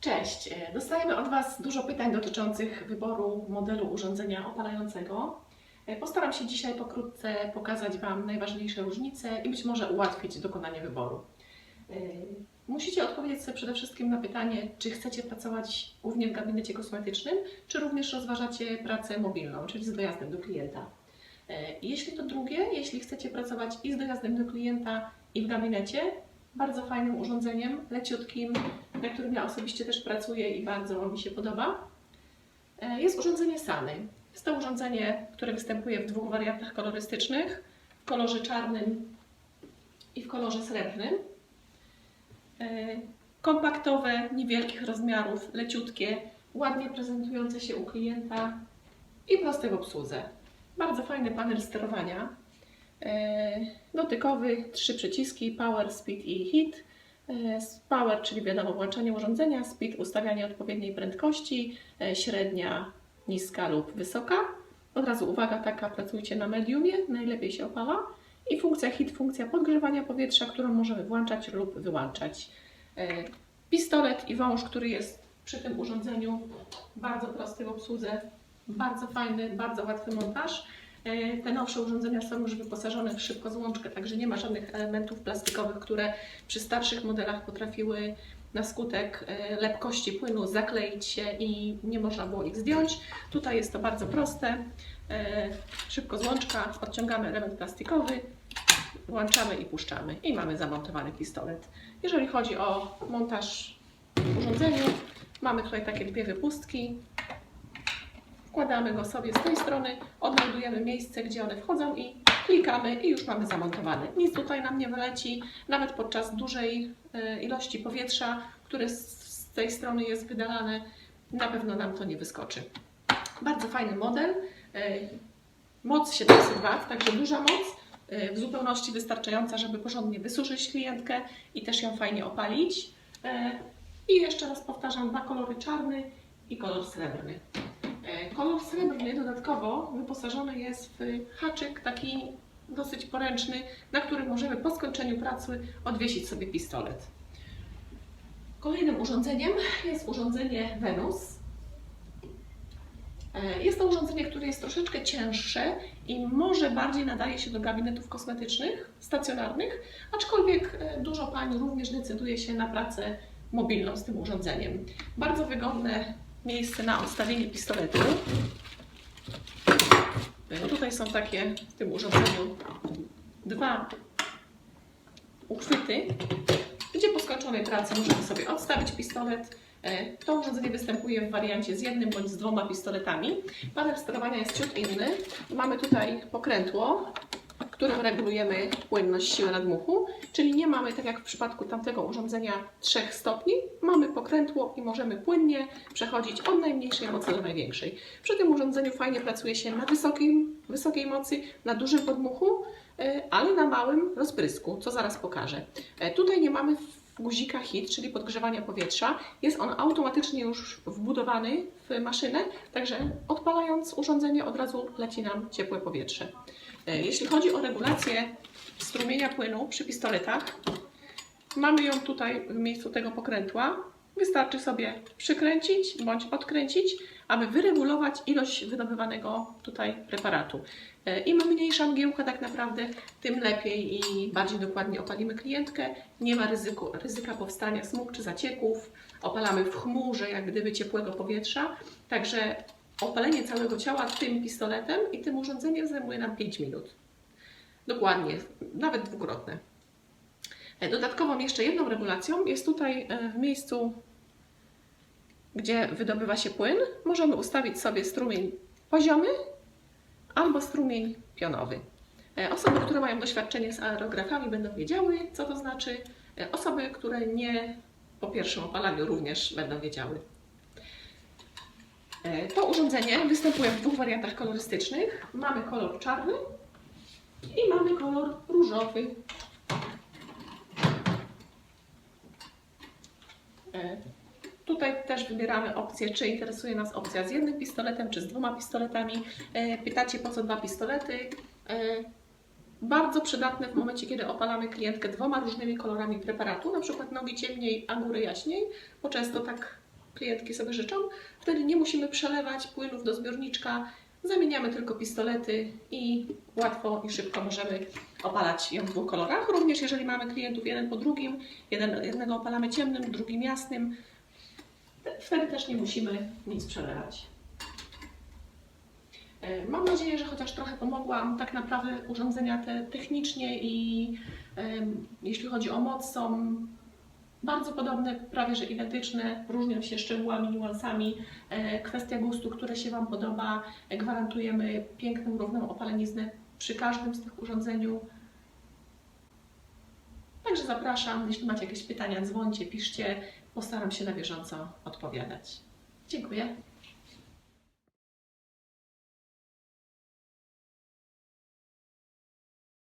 Cześć. E, Dostajemy od Was dużo pytań dotyczących wyboru modelu urządzenia opalającego. E, Postaram się dzisiaj pokrótce pokazać Wam najważniejsze różnice i być może ułatwić dokonanie wyboru. E, Musicie odpowiedzieć sobie przede wszystkim na pytanie, czy chcecie pracować głównie w gabinecie kosmetycznym, czy również rozważacie pracę mobilną, czyli z dojazdem do klienta. Jeśli to drugie, jeśli chcecie pracować i z dojazdem do klienta, i w gabinecie, bardzo fajnym urządzeniem, leciutkim, na którym ja osobiście też pracuję i bardzo mi się podoba, e, jest urządzenie Sany. Jest to urządzenie, które występuje w dwóch wariantach kolorystycznych, w kolorze czarnym i w kolorze srebrnym. E, Kompaktowe, niewielkich rozmiarów, leciutkie, ładnie prezentujące się u klienta i proste w obsłudze. Bardzo fajny panel sterowania. E, Dotykowy, trzy przyciski, Power, Speed i Hit. E, Power, czyli wiadomo włączanie urządzenia, Speed ustawianie odpowiedniej prędkości, e, średnia, niska lub wysoka. Od razu uwaga taka, pracujcie na mediumie, najlepiej się opala. I funkcja Hit, funkcja podgrzewania powietrza, którą możemy włączać lub wyłączać. Pistolet i wąż, który jest przy tym urządzeniu, bardzo prosty w obsłudze, bardzo fajny, bardzo łatwy montaż. E, Te nowsze urządzenia są już wyposażone w szybkozłączkę, także nie ma żadnych elementów plastikowych, które przy starszych modelach potrafiły na skutek e, lepkości płynu zakleić się i nie można było ich zdjąć. Tutaj jest to bardzo proste. E, Szybkozłączka, odciągamy element plastikowy, włączamy i puszczamy i mamy zamontowany pistolet. Jeżeli chodzi o montaż w urządzeniu, mamy tutaj takie dwie wypustki. Wkładamy go sobie z tej strony, odnajdujemy miejsce, gdzie one wchodzą i klikamy i już mamy zamontowane. Nic tutaj nam nie wyleci, nawet podczas dużej e, ilości powietrza, które z tej strony jest wydalane, na pewno nam to nie wyskoczy. Bardzo fajny model. e, Moc 700 W, także duża moc, e, w zupełności wystarczająca, żeby porządnie wysuszyć klientkę i też ją fajnie opalić. I jeszcze raz powtarzam, dwa kolory czarny i kolor srebrny. Kolor srebrny dodatkowo wyposażony jest w haczyk taki dosyć poręczny, na którym możemy po skończeniu pracy odwiesić sobie pistolet. Kolejnym urządzeniem jest urządzenie Venus. E, Jest to urządzenie, które jest troszeczkę cięższe i może bardziej nadaje się do gabinetów kosmetycznych, stacjonarnych, aczkolwiek e, dużo pań również decyduje się na pracę mobilną z tym urządzeniem. Bardzo wygodne miejsce na odstawienie pistoletu. No tutaj są takie w tym urządzeniu dwa uchwyty, gdzie po skończonej pracy możemy sobie odstawić pistolet. E, To urządzenie występuje w wariancie z jednym bądź z dwoma pistoletami. Panel sterowania jest ciut inny. Mamy tutaj pokrętło, którym regulujemy płynność siły nadmuchu, czyli nie mamy, tak jak w przypadku tamtego urządzenia, trzech stopni. Mamy pokrętło i możemy płynnie przechodzić od najmniejszej mocy do największej. Przy tym urządzeniu fajnie pracuje się na wysokim, wysokiej mocy, na dużym podmuchu, e, ale na małym rozprysku, co zaraz pokażę. E, Tutaj nie mamy guzika HIT, czyli podgrzewania powietrza. Jest on automatycznie już wbudowany w maszynę, także odpalając urządzenie od razu leci nam ciepłe powietrze. E, Jeśli chodzi o regulację strumienia płynu przy pistoletach, mamy ją tutaj w miejscu tego pokrętła. Wystarczy sobie przykręcić bądź odkręcić, aby wyregulować ilość wydobywanego tutaj preparatu. E, Im mniejsza mgiełka tak naprawdę, tym lepiej i bardziej dokładnie opalimy klientkę. Nie ma ryzyku, ryzyka powstania smug czy zacieków. Opalamy w chmurze, jak gdyby ciepłego powietrza. Także opalenie całego ciała tym pistoletem i tym urządzeniem zajmuje nam 5 minut. Dokładnie, nawet dwukrotne. E, Dodatkową jeszcze jedną regulacją jest tutaj e, w miejscu, gdzie wydobywa się płyn, możemy ustawić sobie strumień poziomy albo strumień pionowy. E, Osoby, które mają doświadczenie z aerografami będą wiedziały, co to znaczy. Osoby, które nie po pierwszym opalaniu również będą wiedziały. E, To urządzenie występuje w dwóch wariantach kolorystycznych. Mamy kolor czarny i mamy kolor różowy. E, Tutaj też wybieramy opcję, czy interesuje nas opcja z jednym pistoletem, czy z dwoma pistoletami. E, Pytacie, po co dwa pistolety? Bardzo przydatne w momencie, kiedy opalamy klientkę dwoma różnymi kolorami preparatu, na przykład nogi ciemniej, a góry jaśniej, bo często tak klientki sobie życzą. Wtedy nie musimy przelewać płynów do zbiorniczka, zamieniamy tylko pistolety i łatwo i szybko możemy opalać ją w dwóch kolorach. Również jeżeli mamy klientów jeden po drugim, jeden, jednego opalamy ciemnym, drugim jasnym, te- wtedy też nie musimy nic przelewać. E, Mam nadzieję, że chociaż trochę pomogłam. Tak naprawdę urządzenia te technicznie i jeśli chodzi o moc są bardzo podobne, prawie że identyczne, różnią się szczegółami, niuansami. E, Kwestia gustu, które się Wam podoba, E, gwarantujemy piękną, równą opaleniznę przy każdym z tych urządzeniu. Także zapraszam, jeśli macie jakieś pytania, dzwońcie, piszcie, postaram się na bieżąco odpowiadać. Dziękuję.